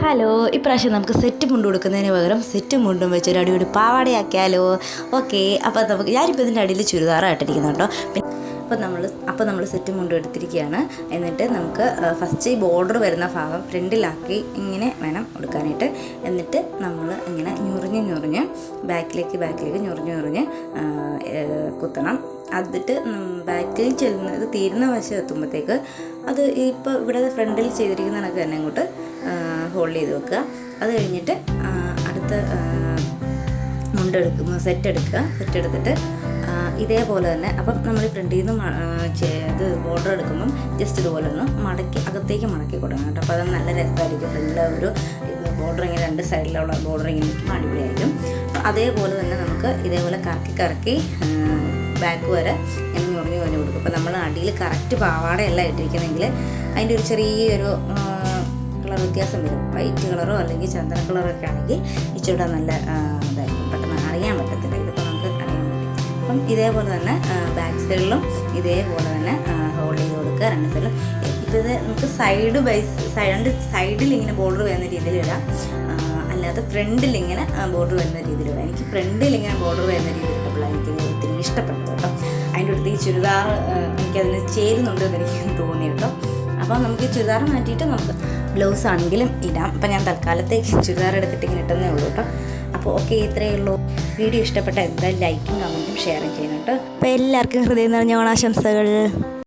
Hello ഇപ്രാവശ്യം നമുക്ക് set മുണ്ട് കൊടുക്കുന്നതിന് പകരം സെറ്റ് മുണ്ടും വെച്ച് ഒരു അടിപൊളി പാവാടയാക്കിയാലോ? ഓക്കെ അപ്പോൾ നമുക്ക് ഞാനിപ്പോൾ ഇതിന്റെ അടിയിൽ ചുരിദാറായിട്ടിരിക്കുന്നുണ്ടോ അപ്പോൾ നമ്മൾ അപ്പോൾ നമ്മൾ സെറ്റ് മുണ്ട് എടുത്തിരിക്കുകയാണ്. എന്നിട്ട് നമുക്ക് ഫസ്റ്റ് ഈ ബോർഡർ വരുന്ന ഭാഗം ഫ്രണ്ടിലാക്കി ഇങ്ങനെ വേണം കൊടുക്കാനായിട്ട്. എന്നിട്ട് നമ്മൾ ഇങ്ങനെ ഞുറിഞ്ഞ് ഞുറിഞ്ഞ് ബാക്കിലേക്ക് ബാക്കിലേക്ക് ഞുറിഞ്ഞ് ഞുറിഞ്ഞ് കുത്തണം. അതിട്ട് ബാക്കിൽ ചെല്ലുന്നത് തീരുന്ന വശം എത്തുമ്പോഴത്തേക്ക് അത് ഇപ്പോൾ ഇവിടെ ഫ്രണ്ടിൽ ചെയ്തിരിക്കുന്ന കണക്ക് തന്നെ അങ്ങോട്ട് ഹോൾഡ് ചെയ്ത് വെക്കുക. അത് കഴിഞ്ഞിട്ട് അടുത്ത മുണ്ടെടുക്കുന്ന സെറ്റ് എടുക്കുക. സെറ്റ് എടുത്തിട്ട് ഇതേപോലെ തന്നെ അപ്പം നമ്മൾ ഫ്രണ്ടിൽ നിന്ന് ഇത് ബോർഡർ എടുക്കുമ്പം ജസ്റ്റ് ഇതുപോലെ ഒന്ന് മടക്കി അകത്തേക്ക് മടക്കി കൊടുക്കണം കേട്ടോ. അപ്പോൾ അത് നല്ല രസമായിരിക്കും. ഫ്രണ്ടിലെ ഒരു ബോർഡർ ഇങ്ങനെ രണ്ട് സൈഡിലുള്ള ബോർഡർ ഇങ്ങനെ അടിപൊളിയായിരിക്കും. അപ്പോൾ അതേപോലെ തന്നെ നമുക്ക് ഇതേപോലെ കറക്കി കറക്കി ബാക്ക് വരെ ഞൊറിഞ്ഞ് ഞൊറിഞ്ഞ് കൊടുക്കും. അപ്പോൾ നമ്മൾ അടിയിൽ കറക്റ്റ് പാവാടയല്ല ഇട്ടിരിക്കുന്നതെങ്കിൽ അതിന്റെ ഒരു ചെറിയൊരു കളർ വ്യത്യാസം വരും. വൈറ്റ് കളറോ അല്ലെങ്കിൽ ചന്ദന കളറോ ഒക്കെ ആണെങ്കിൽ ഇച്ചിരി നല്ല ഇതായിരിക്കും. പെട്ടെന്ന് അറിയാൻ പറ്റത്തില്ല. ഇതിപ്പോൾ നമുക്ക് അറിയാൻ പറ്റും. അപ്പം ഇതേപോലെ തന്നെ ബാക്ക് സൈഡിലും ഇതേപോലെ തന്നെ ഹോൾഡ് ചെയ്ത് കൊടുക്കുക. രണ്ട് സൈഡിലും ഇപ്പോൾ ഇത് നമുക്ക് സൈഡ് ബൈ രണ്ട് സൈഡിൽ ഇങ്ങനെ ബോർഡർ വരുന്ന രീതിയിൽ ഇടാം. അല്ലാതെ ഫ്രണ്ടിൽ ഇങ്ങനെ ബോർഡർ വരുന്ന രീതിയിൽ ഇടാം. എനിക്ക് ഫ്രണ്ടിൽ ഇങ്ങനെ ബോർഡർ വരുന്ന രീതിയിൽ ഇട്ടപ്പോഴാണ് എനിക്ക് ഒത്തിരി ഇഷ്ടപ്പെട്ടത്. ചുരിദാർ എനിക്കതിന് ചേരുന്നുണ്ടെന്ന് എനിക്ക് തോന്നി കേട്ടോ അപ്പോൾ നമുക്ക് ചുരിദാർ മാറ്റിയിട്ട് നമുക്ക് ബ്ലൗസ് ആണെങ്കിലും ഇടാം. അപ്പം ഞാൻ തൽക്കാലത്തേക്ക് ചുരിദാർ എടുത്തിട്ട് ഇങ്ങനെ ഇട്ടെന്നേ ഉള്ളൂ കേട്ടോ. അപ്പോൾ ഓക്കെ ഇത്രയേ ഉള്ളൂ. വീഡിയോ ഇഷ്ടപ്പെട്ട എന്തായാലും ലൈക്കും കമന്റും ഷെയറും ചെയ്യണം അപ്പോൾ എല്ലാവർക്കും ഹൃദയം നിറഞ്ഞ ഓണാശംസകൾ.